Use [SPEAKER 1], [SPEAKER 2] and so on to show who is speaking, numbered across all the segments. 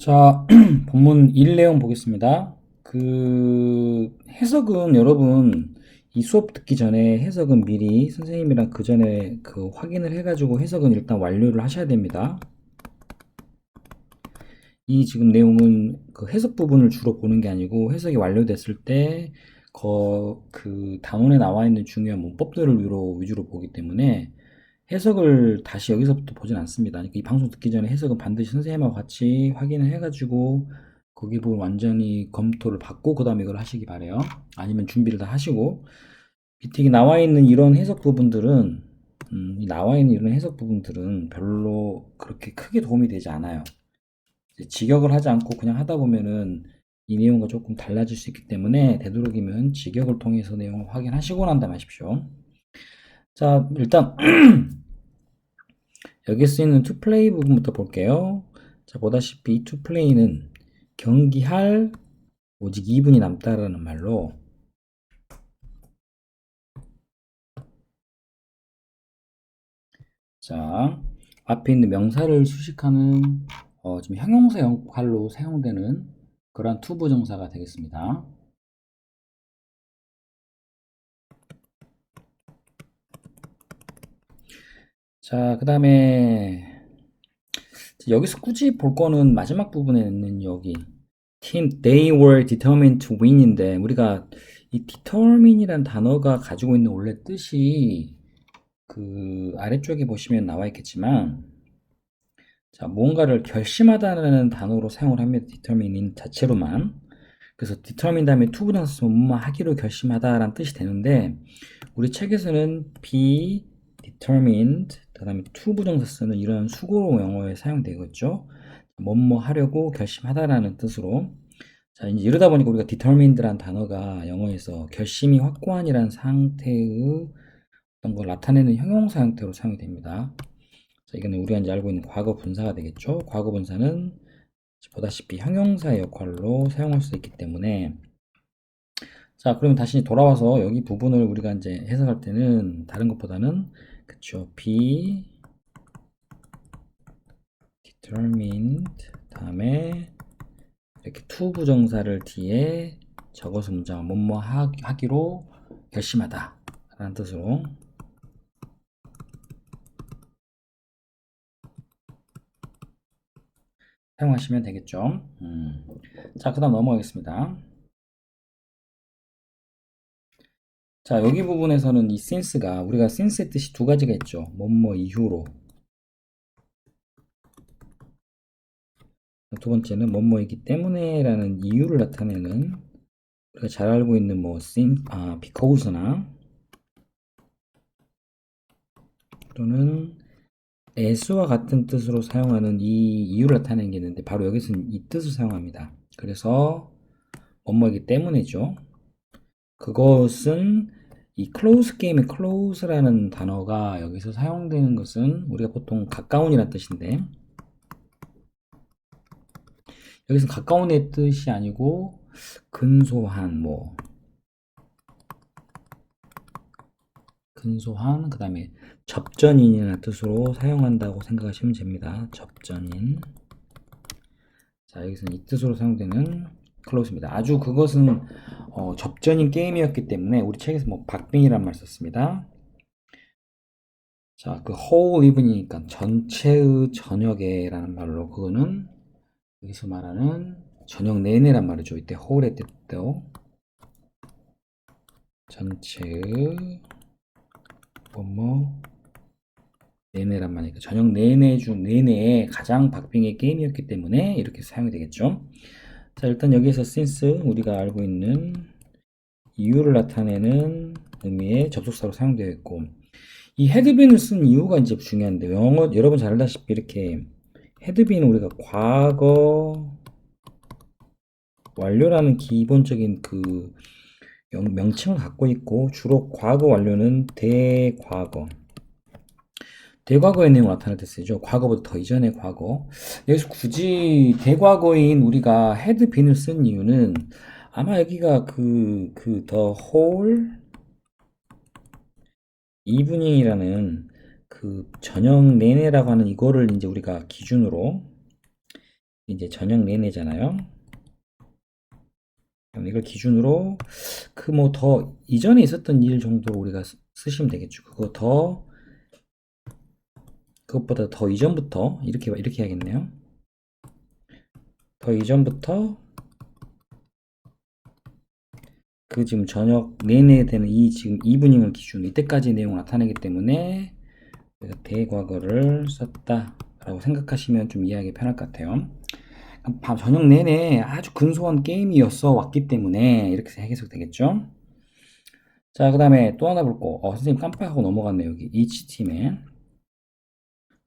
[SPEAKER 1] 자, 본문 1 내용 보겠습니다. 그 해석은 여러분 이 수업 듣기 전에 해석은 미리 선생님이랑 그 전에 그 확인을 해가지고 해석은 일단 완료를 하셔야 됩니다. 이 지금 내용은 그 해석 부분을 주로 보는 게 아니고 해석이 완료됐을 때 거, 그 단원에 나와 있는 중요한 문법들을 위로, 위주로 보기 때문에 해석을 다시 여기서부터 보진 않습니다. 그러니까 이 방송 듣기 전에 해석은 반드시 선생님하고 같이 확인을 해가지고 거기 부분 완전히 검토를 받고 그 다음에 이걸 하시기 바래요. 아니면 준비를 다 하시고 밑에 나와 있는 이런 해석 부분들은 음, 이 나와 있는 이런 해석 부분들은 별로 그렇게 크게 도움이 되지 않아요. 직역을 하지 않고 그냥 하다 보면은 이 내용과 조금 달라질 수 있기 때문에 되도록이면 직역을 통해서 내용을 확인하시고 난 다음에 하십시오. 자, 일단 여기 쓰이는 to play 부분부터 볼게요. 자, 보다시피 to play는 경기할 오직 2분이 남다라는 말로 자, 앞에 있는 명사를 수식하는 어, 지금 형용사 역할로 사용되는 그러한 투부 정사가 되겠습니다. 자, 그 다음에 여기서 굳이 볼 거는 마지막 부분에 있는 여기 team they were determined to win인데 우리가 이 determine이란 단어가 가지고 있는 원래 뜻이 그 아래쪽에 보시면 나와 있겠지만 자 무언가를 결심하다는 단어로 사용을 합니다. determine인 자체로만 그래서 determine 다음에 to 쓰면 뭐뭐 하기로 결심하다라는 뜻이 되는데 우리 책에서는 be determined 그 다음에 to 부정사 쓰는 이런 수고 영어에 사용되겠죠. 뭐뭐 하려고 결심하다라는 뜻으로 자 이제 이러다 보니까 우리가 determined라는 단어가 영어에서 결심이 확고한이라는 상태의 어떤 걸 나타내는 형용사 형태로 사용이 됩니다. 자 이거는 우리가 이제 알고 있는 과거 분사가 되겠죠. 과거 분사는 보다시피 형용사의 역할로 사용할 수 있기 때문에 자 그러면 다시 돌아와서 여기 부분을 우리가 이제 해석할 때는 다른 것보다는 그쵸. be determined. 다음에 이렇게 to 부정사를 뒤에 적어서 문장을 뭐뭐 하기로 결심하다 라는 뜻으로. 사용하시면 되겠죠. 음. 자그 다음 넘어가겠습니다 자 여기 부분에서는 이 since가 우리가 since의 뜻이 두 가지가 있죠 뭐뭐 이후로 두 번째는 뭐뭐이기 때문에 라는 이유를 나타내는 우리가 잘 알고 있는 뭐 since, 아, because나 또는 as와 같은 뜻으로 사용하는 이 이유를 나타내는 게 있는데 바로 여기서는 이 뜻을 사용합니다. 그래서 뭐뭐이기 때문이죠. 그것은 이 close 게임의 close라는 단어가 여기서 사용되는 것은 우리가 보통 가까운이라는 뜻인데 여기서 가까운의 뜻이 아니고 근소한 뭐 근소한 그 다음에 접전인이라는 뜻으로 사용한다고 생각하시면 됩니다. 접전인 자 여기서는 이 뜻으로 사용되는 클로스입니다. 아주 그것은 어, 접전인 게임이었기 때문에 우리 책에서 뭐 박빙이란 말 썼습니다. 자, 그 whole even이니까 전체의 저녁에라는 말로 그거는 여기서 말하는 저녁 내내란 말이죠. 이때 whole의 뜻도 전체의 뭐뭐 내내란 말이니까 저녁 내내 중 내내에 가장 박빙의 게임이었기 때문에 이렇게 사용이 되겠죠. 자 일단 여기서 since 우리가 알고 있는 이유를 나타내는 의미의 접속사로 사용되어 있고 이 헤드빈을 쓴 이유가 이제 중요한데 영어 여러분 잘 알다시피 이렇게 헤드빈은 우리가 과거 완료라는 기본적인 그 명칭을 갖고 있고 주로 과거 완료는 대과거 대과거의 내용을 나타낼 때 쓰죠. 과거보다 더 이전의 과거. 여기서 굳이 대과거인 우리가 헤드빈을 쓴 이유는 아마 여기가 그, 그, the whole evening이라는 그 저녁 내내라고 하는 이거를 이제 우리가 기준으로 이제 저녁 내내잖아요. 이걸 기준으로 그 뭐 더 이전에 있었던 일 정도 우리가 쓰- 쓰시면 되겠죠. 그거 더 그것보다 더 이전부터 이렇게 이렇게 해야겠네요. 더 이전부터 그 지금 저녁 내내 되는 이 지금 이브닝을 기준으로 이때까지 내용을 나타내기 때문에 대과거를 썼다라고 생각하시면 좀 이해하기 편할 것 같아요. 밤 저녁 내내 아주 근소한 게임이었어 왔기 때문에 이렇게 해석 되겠죠. 자, 그 다음에 또 하나 볼 거. 어, 선생님 깜빡하고 넘어갔네, 여기. each 팀에.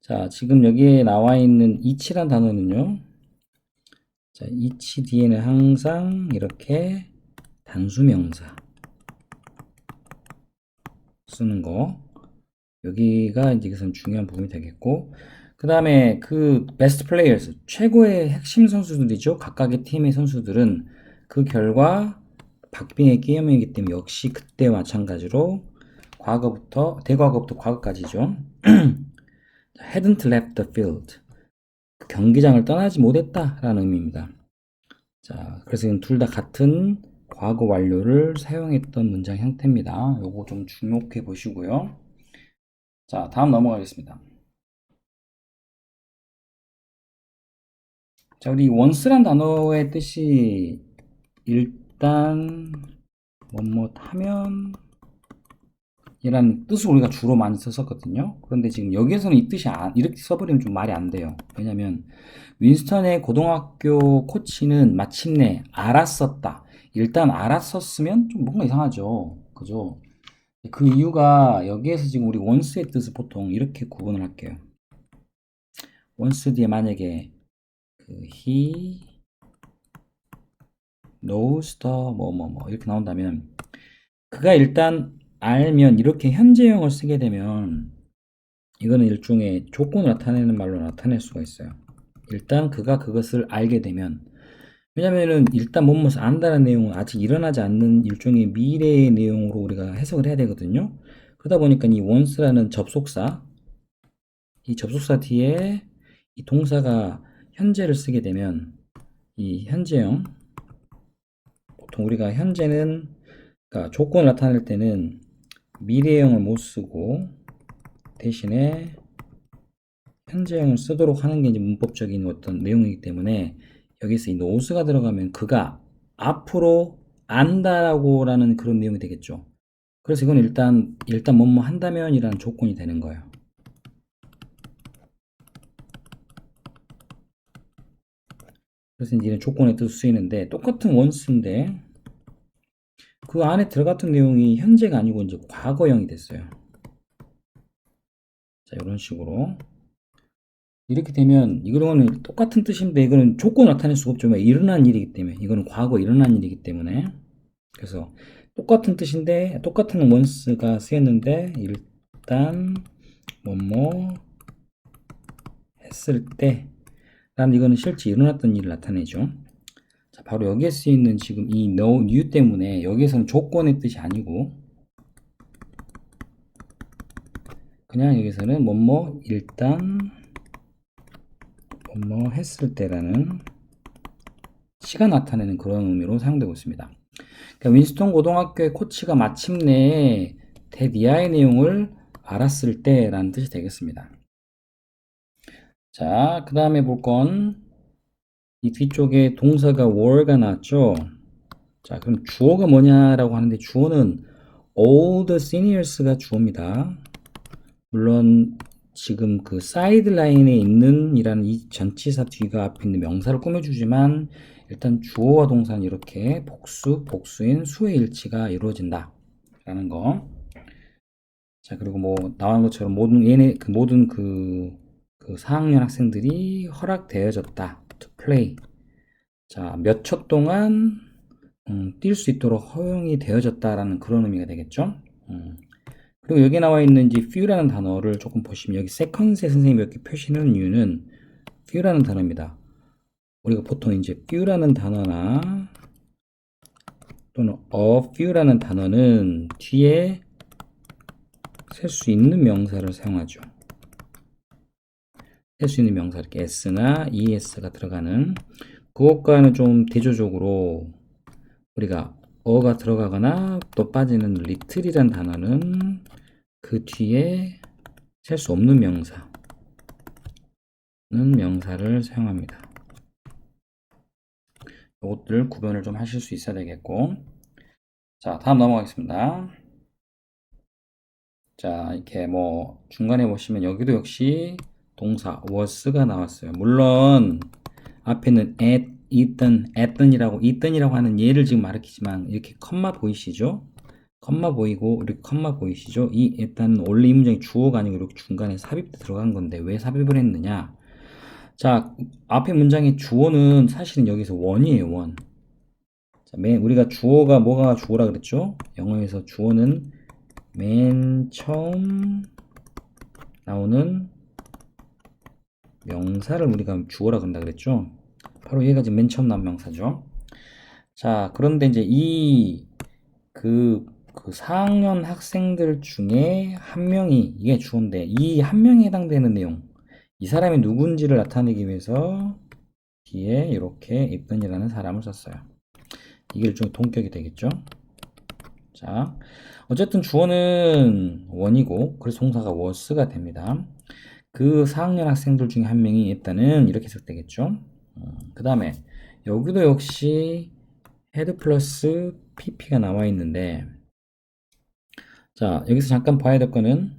[SPEAKER 1] 자, 지금 여기에 나와 있는 each란 단어는요. 자, each 뒤에는 항상 이렇게 단수명사 쓰는 거. 여기가 이제 이것은 중요한 부분이 되겠고, 그 다음에 그 베스트 플레이어스, 최고의 핵심 선수들이죠. 각각의 팀의 선수들은 그 결과 박빙의 게임이기 때문에 역시 그때와 마찬가지로 과거부터, 대과거부터 과거까지죠. hadn't left the field. 그 경기장을 떠나지 못했다라는 의미입니다. 자, 그래서 둘다 같은 과거 완료를 사용했던 문장 형태입니다. 요거 좀 주목해 보시고요. 자, 다음 넘어가겠습니다. 자, 우리 once란 단어의 뜻이 일단 뭐뭐 하면 이라는 뜻을 우리가 주로 많이 썼었거든요. 그런데 지금 여기에서는 이 뜻이 안, 이렇게 써버리면 좀 말이 안 돼요. 왜냐면 윈스턴의 고등학교 코치는 마침내 알았었다. 일단 알았었으면 좀 뭔가 이상하죠. 그죠? 그 이유가 여기에서 지금 우리 once의 뜻을 보통 이렇게 구분을 할게요. once 뒤에 만약에 그 he knows the 뭐뭐뭐 이렇게 나온다면 그가 일단 알면 이렇게 현재형을 쓰게 되면 이거는 일종의 조건을 나타내는 말로 나타낼 수가 있어요. 일단 그가 그것을 알게 되면 왜냐면은 일단 뭐뭐을 안다는 내용은 아직 일어나지 않는 일종의 미래의 내용으로 우리가 해석을 해야 되거든요. 그러다 보니까 이 once라는 접속사 이 접속사 뒤에 이 동사가 현재를 쓰게 되면 이 현재형 보통 우리가 현재는 그러니까 조건을 나타낼 때는 미래형을 못 쓰고 대신에 현재형을 쓰도록 하는 게 이제 문법적인 어떤 내용이기 때문에 여기서 이 노스가 들어가면 그가 앞으로 안다라고 라는 그런 내용이 되겠죠. 그래서 이건 일단 일단 뭐뭐 한다면 이라는 조건이 되는 거예요. 그래서 이제 조건의 뜻을 쓰이는데 똑같은 원스인데 그 안에 들어갔던 내용이 현재가 아니고 이제 과거형이 됐어요. 자, 이런 식으로. 이렇게 되면 이거는 똑같은 뜻인데 이거는 조건 나타낼 수가. 왜? 일어난 일이기 때문에. 이거는 과거 일어난 일이기 때문에. 그래서 똑같은 뜻인데 똑같은 원스가 쓰였는데 일단 뭐뭐 했을 때 다음 이거는 실제 일어났던 일을 나타내죠. 자, 바로 여기에 쓰이는 지금 이 no, new 때문에 여기에서는 조건의 뜻이 아니고 그냥 여기서는 뭐뭐 일단 뭐뭐 했을 때라는 시가 나타내는 그런 의미로 사용되고 있습니다. 그러니까 윈스턴 고등학교의 코치가 마침내 데디아의 내용을 알았을 때라는 뜻이 되겠습니다. 자, 그 다음에 볼 건 이 뒤쪽에 동사가 were가 나왔죠. 자, 그럼 주어가 뭐냐라고 하는데 주어는 all the seniors가 주어입니다. 물론 지금 그 사이드 라인에 있는 이라는 이 전치사 뒤가 앞에 있는 명사를 꾸며주지만 일단 주어와 동사는 이렇게 복수, 복수인 수의 일치가 이루어진다. 라는 거. 자, 그리고 뭐, 나온 것처럼 모든, 얘네, 그 모든 그, 그 4학년 학생들이 허락되어졌다. Play. 자, 몇 초 동안, 음, 뛸 수 있도록 허용이 되어졌다라는 그런 의미가 되겠죠. 음. 그리고 여기 나와 있는 이 few라는 단어를 조금 보시면 여기 세컨세 선생님이 이렇게 표시하는 이유는 few라는 단어입니다. 우리가 보통 이제 few라는 단어나 또는 a few라는 단어는 뒤에 셀 수 있는 명사를 사용하죠. 할 수 있는 명사 이렇게 s나 es가 들어가는 그것과는 좀 대조적으로 우리가 어가 들어가거나 또 빠지는 little이란 단어는 그 뒤에 셀 수 없는 명사는 명사를 사용합니다. 이것들 구별을 좀 하실 수 있어야 되겠고 자 다음 넘어가겠습니다. 자 이렇게 뭐 중간에 보시면 여기도 역시 동사 was가 나왔어요. 물론 앞에는 at, 있던, at던이라고 있던이라고 하는 예를 지금 가르치지만 이렇게 컴마 보이시죠? 컴마 보이고 이렇게 컴마 보이시죠? 이 at는 원래 이 문장이 주어가 아니고 이렇게 중간에 삽입 들어간 건데 왜 삽입을 했느냐? 자 앞에 문장의 주어는 사실은 여기서 원이에요 원. 자, 맨 우리가 주어가 뭐가 주어라 그랬죠? 영어에서 주어는 맨 처음 나오는 명사를 우리가 주어라 그런다 그랬죠? 바로 얘가 지금 맨 처음 나온 명사죠. 자, 그런데 이제 이, 그, 그 4학년 학생들 중에 한 명이, 이게 주어인데, 이 한 명에 해당되는 내용, 이 사람이 누군지를 나타내기 위해서 뒤에 이렇게 입던이라는 사람을 썼어요. 이게 일종의 동격이 되겠죠? 자, 어쨌든 주어는 원이고, 그래서 동사가 was가 됩니다. 그 4학년 학생들 중에 한 명이 있다는 이렇게 해석되겠죠. 그 다음에 여기도 역시 헤드 플러스 pp가 나와 있는데 자 여기서 잠깐 봐야 될 거는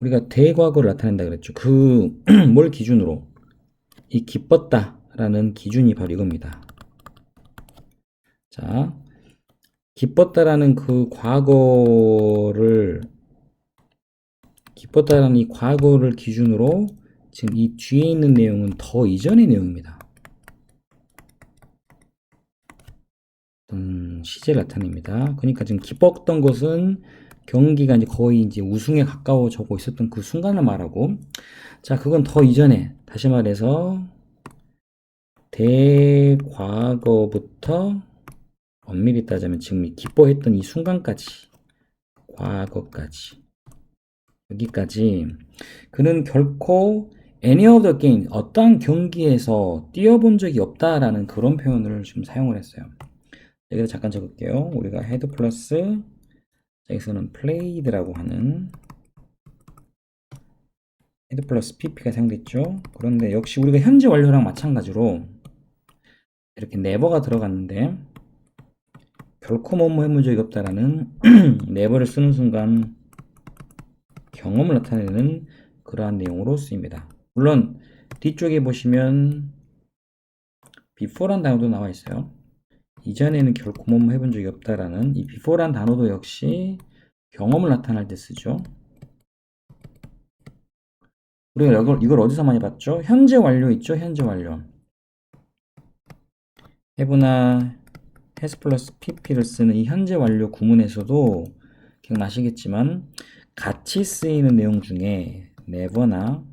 [SPEAKER 1] 우리가 대과거를 나타낸다 그랬죠. 그 뭘 기준으로 이 기뻤다 라는 기준이 바로 이겁니다. 자 기뻤다라는 그 과거를 기뻤다라는 이 과거를 기준으로 지금 이 뒤에 있는 내용은 더 이전의 내용입니다. 음, 시제를 나타냅니다. 그러니까 지금 기뻤던 것은 경기가 이제 거의 이제 우승에 가까워지고 있었던 그 순간을 말하고, 자, 그건 더 이전에, 다시 말해서, 대과거부터 엄밀히 따자면 지금 이 기뻐했던 이 순간까지, 과거까지, 여기까지, 그는 결코 any of the game, 어떠한 경기에서 뛰어본 적이 없다라는 그런 표현을 지금 사용을 했어요. 여기서 잠깐 적을게요. 우리가 헤드 플러스 여기서는 played라고 하는 헤드 플러스 pp가 사용됐죠. 그런데 역시 우리가 현재 완료랑 마찬가지로 이렇게 never가 들어갔는데 결코 뭐뭐 해본 적이 없다라는 never를 쓰는 순간 경험을 나타내는 그러한 내용으로 쓰입니다. 물론 뒤쪽에 보시면 before란 단어도 나와 있어요. 이전에는 결코 뭐뭐 해본 적이 없다라는 이 before란 단어도 역시 경험을 나타낼 때 쓰죠. 우리가 이걸, 이걸 어디서 많이 봤죠? 현재 완료 있죠? 현재 완료. have나 has 플러스 pp를 쓰는 이 현재 완료 구문에서도 기억나시겠지만 같이 쓰이는 내용 중에 never나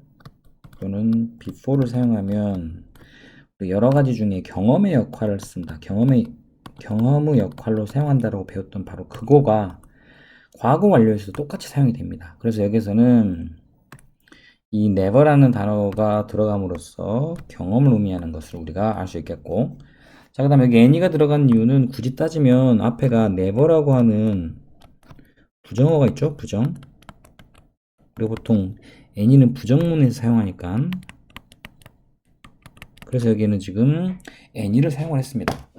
[SPEAKER 1] 또는 before를 사용하면 여러 가지 중에 경험의 역할을 쓴다. 경험의 경험의 역할로 사용한다라고 배웠던 바로 그거가 과거 완료에서도 똑같이 사용이 됩니다. 그래서 여기서는 이 never라는 단어가 들어감으로써 경험을 의미하는 것을 우리가 알 수 있겠고 자, 그 다음에 여기 any가 들어간 이유는 굳이 따지면 앞에가 never라고 하는 부정어가 있죠? 부정. 그리고 보통 any는 부정문에서 사용하니까 그래서 여기는 지금 any를 사용을 했습니다.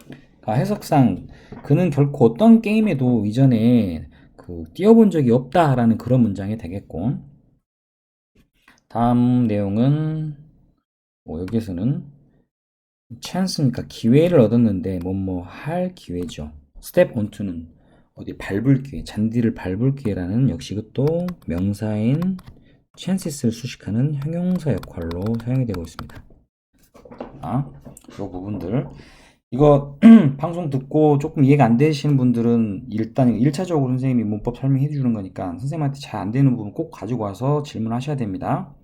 [SPEAKER 1] 아, 해석상 그는 결코 어떤 게임에도 이전에 그 뛰어본 적이 없다라는 그런 문장이 되겠고 다음 내용은 뭐 여기에서는 찬스니까 기회를 얻었는데 뭐 뭐 할 기회죠. 스텝 온투는 어디 밟을 기회, 잔디를 밟을 기회라는 역시 그것도 명사인 chances 를 수식하는 형용사 역할로 사용이 되고 있습니다. 아, 이 부분들 이거 방송 듣고 조금 이해가 안 되시는 분들은 일단 1차적으로 선생님이 문법 설명해 주는 거니까 선생님한테 잘 안 되는 부분 꼭 가지고 와서 질문하셔야 됩니다.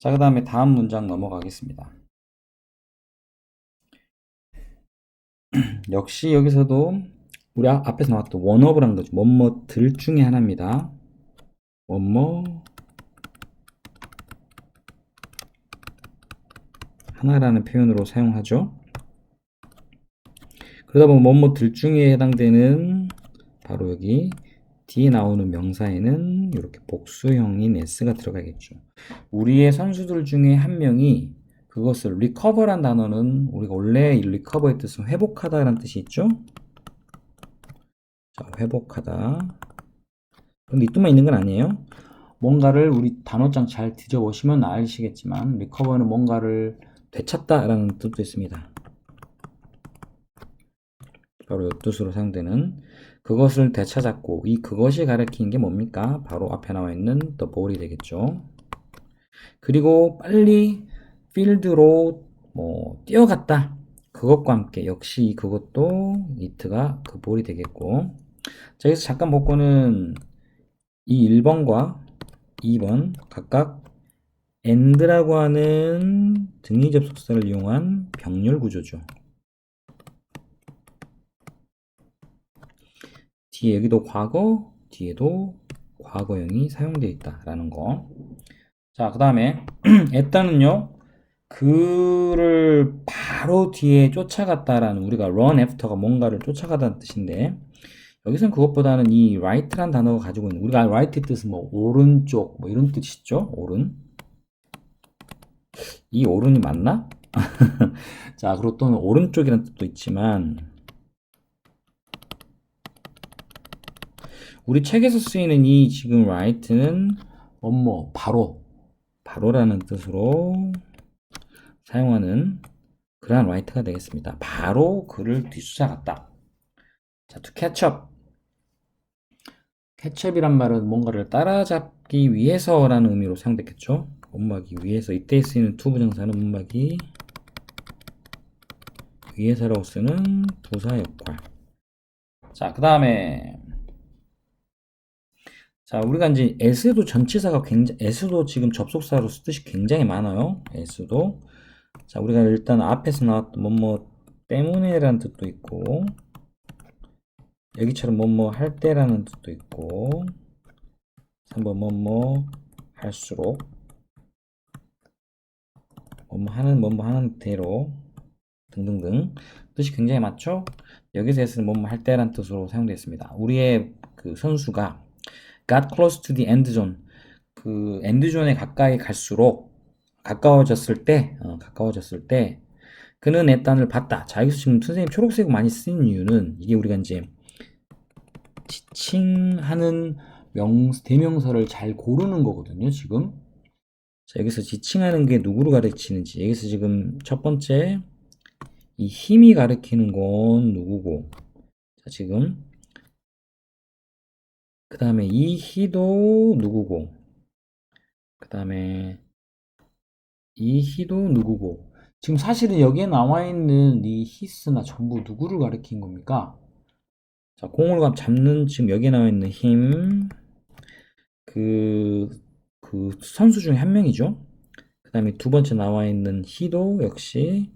[SPEAKER 1] 자, 그 다음에 다음 문장 넘어가겠습니다. 역시 여기서도 우리 아- 앞에서 나왔던 원어브라는 거죠. 뭐뭐들 중에 하나입니다. 뭐뭐 하나라는 표현으로 사용하죠. 그러다 보면 뭐뭐들 중에 해당되는 바로 여기 뒤에 나오는 명사에는 이렇게 복수형인 s가 들어가겠죠. 우리의 선수들 중에 한 명이 그것을 recover란 단어는 우리가 원래 이 recover의 뜻은 회복하다라는 뜻이 있죠. 자, 회복하다. 근데 이 뜻만 있는 건 아니에요. 뭔가를 우리 단어장 잘 뒤져보시면 아시겠지만 recover는 뭔가를 되찾다라는 뜻도 있습니다. 바로 이 뜻으로 사용되는 그것을 되찾았고 이 그것이 가리키는 게 뭡니까? 바로 앞에 나와 있는 the ball이 되겠죠. 그리고 빨리 필드로 뭐 뛰어갔다. 그것과 함께 역시 이 그것도 it가 그 볼이 되겠고 자 여기서 잠깐 볼 거는 이 1번과 2번 각각 and라고 하는 등위 접속사를 이용한 병렬 구조죠. 뒤에 여기도 과거, 뒤에도 과거형이 사용되어 있다라는 거. 자, 그 다음에 애따는요, 그를 바로 뒤에 쫓아갔다라는 우리가 run after가 뭔가를 쫓아가다는 뜻인데 여기서는 그것보다는 이 right란 단어가 가지고 있는 우리가 right의 뜻은 뭐 오른쪽 뭐 이런 뜻이죠. 오른. 이 오른이 맞나? 자, 그리고 또는 오른쪽이라는 뜻도 있지만 우리 책에서 쓰이는 이 지금 right는 뭐뭐 바로 바로라는 뜻으로 사용하는 그러한 right가 되겠습니다. 바로 그를 뒤쫓아갔다. 자, to catch up. Catchup이란 말은 뭔가를 따라잡기 위해서라는 의미로 사용됐겠죠. 못막이 위해서 이때 쓰이는 to 부정사는 못막이 위해서라고 쓰는 부사 역할. 자, 그 다음에 자, 우리가 이제 s도 전치사가 굉장히 s도 지금 접속사로 쓰듯이 굉장히 많아요. s도 자, 우리가 일단 앞에서 나왔던 뭐뭐 때문에라는 뜻도 있고 여기처럼 뭐뭐 할 때라는 뜻도 있고 3번 뭐뭐 할수록 뭐뭐 하는 뭐뭐 하는 대로 등등등 뜻이 굉장히 많죠? 여기서 s는 뭐뭐 할 때라는 뜻으로 사용되어 있습니다. 우리의 그 선수가 got close to the end zone 그 엔드 존에 가까이 갈수록 가까워졌을 때 어, 가까워졌을 때 그는 내 딴을 봤다. 자 여기서 지금 선생님 초록색 많이 쓰는 이유는 이게 우리가 이제 지칭하는 명 대명사를 잘 고르는 거거든요. 지금. 자 여기서 지칭하는 게 누구를 가르치는지. 여기서 지금 첫 번째 이 힘이 가리키는 건 누구고. 자 지금. 그 다음에 이 희도 누구고. 그 다음에 이 희도 누구고. 지금 사실은 여기에 나와 있는 이 히스나 전부 누구를 가리킨 겁니까? 자, 공을 감- 잡는 지금 여기에 나와 있는 힘, 그, 그 선수 중에 한 명이죠. 그 다음에 두 번째 나와 있는 희도 역시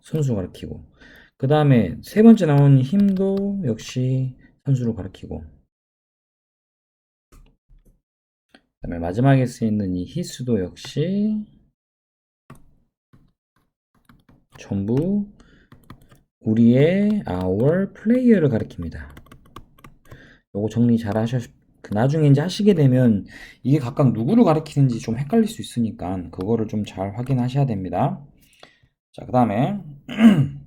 [SPEAKER 1] 선수 가리키고, 그 다음에 세 번째 나오는 힘도 역시 선수를 가리키고, 그 다음에 마지막에 쓰이는 이 히스도 역시 전부 우리의 our player를 가리킵니다. 요거 정리 잘 하셔, 그 나중에 이제 하시게 되면 이게 각각 누구를 가리키는지 좀 헷갈릴 수 있으니까 그거를 좀 잘 확인하셔야 됩니다. 자, 그 다음에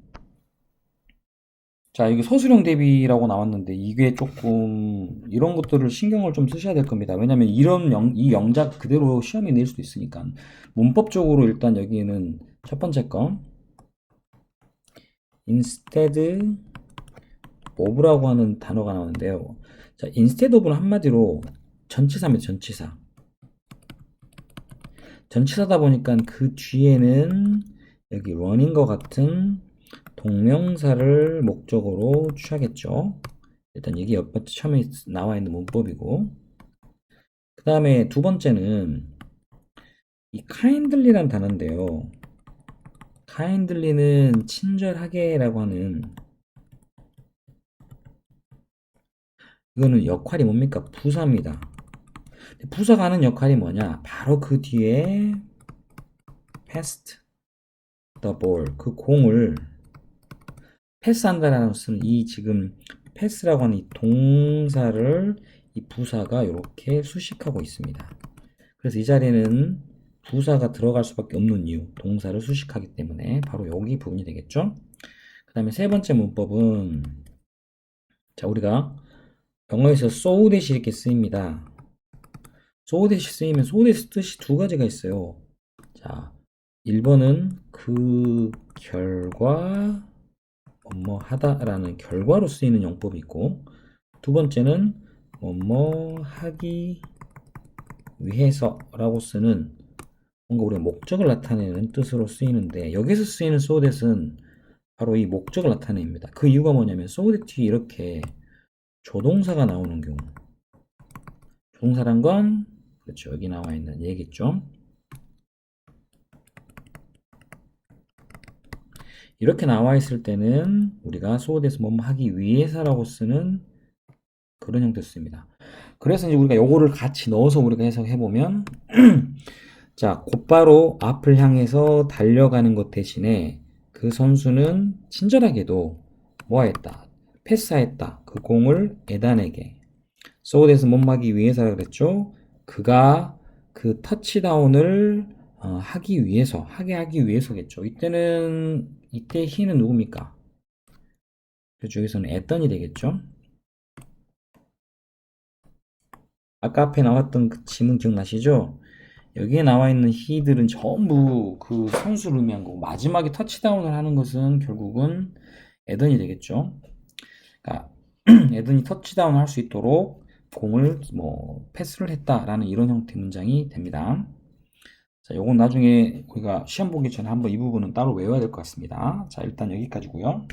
[SPEAKER 1] 자, 이게 서술형 대비라고 나왔는데 이게 조금 이런 것들을 신경을 좀 쓰셔야 될 겁니다. 왜냐면 이런 영, 이 영작 그대로 시험에 낼 수도 있으니까 문법적으로 일단 여기에는 첫 번째 거 instead of라고 하는 단어가 나오는데요. 자, instead of는 한마디로 전치사입니다. 전치사. 전치사다 보니까 그 뒤에는 여기 run인 것 같은 동명사를 목적으로 취하겠죠. 일단 이게 첫 번째 처음에 나와 있는 문법이고 그 다음에 두 번째는 이 kindly란 단어인데요. Kindly는 친절하게라고 하는 이거는 역할이 뭡니까? 부사입니다. 부사가 하는 역할이 뭐냐? 바로 그 뒤에 passed the ball. 그 공을 패스한다라는 것은 이 지금 패스라고 하는 이 동사를 이 부사가 이렇게 수식하고 있습니다. 그래서 이 자리에는 부사가 들어갈 수밖에 없는 이유, 동사를 수식하기 때문에 바로 여기 부분이 되겠죠. 그 다음에 세 번째 문법은 자 우리가 영어에서 so that이 이렇게 쓰입니다. so that이 쓰이면 so that 뜻이 두 가지가 있어요. 자 1번은 그 결과 뭐뭐 하다라는 결과로 쓰이는 용법이 있고 두 번째는 뭐뭐 하기 위해서라고 쓰는 뭔가 우리가 목적을 나타내는 뜻으로 쓰이는데 여기서 쓰이는 so that은 바로 이 목적을 나타냅니다. 그 이유가 뭐냐면 so that 이렇게 조동사가 나오는 경우 조동사란 건 그렇죠 여기 나와 있는 얘기죠. 이렇게 나와 있을 때는 우리가 that을 뭐뭐 하기 위해서라고 쓰는 그런 형태 씁니다. 그래서 이제 우리가 요거를 같이 넣어서 우리가 해석해 보면 자, 곧바로 앞을 향해서 달려가는 것 대신에 그 선수는 친절하게도 뭐 했다? 패스했다. 그 공을 에단에게. so that을 못하기 위해서라 그랬죠. 그가 그 터치다운을 어, 하기 위해서, 하게 하기 위해서겠죠. 이때는 이때 he는 누굽니까? 여기서는 에던이 되겠죠. 아까 앞에 나왔던 그 지문 기억나시죠? 여기에 나와 있는 he들은 전부 그 선수를 의미한 거고 마지막에 터치다운을 하는 것은 결국은 에던이 되겠죠. 그러니까 에던이 터치다운을 할 수 있도록 공을 뭐 패스를 했다라는 이런 형태의 문장이 됩니다. 자, 요건 나중에 우리가 시험 보기 전에 한번 이 부분은 따로 외워야 될 것 같습니다. 자, 일단 여기까지고요.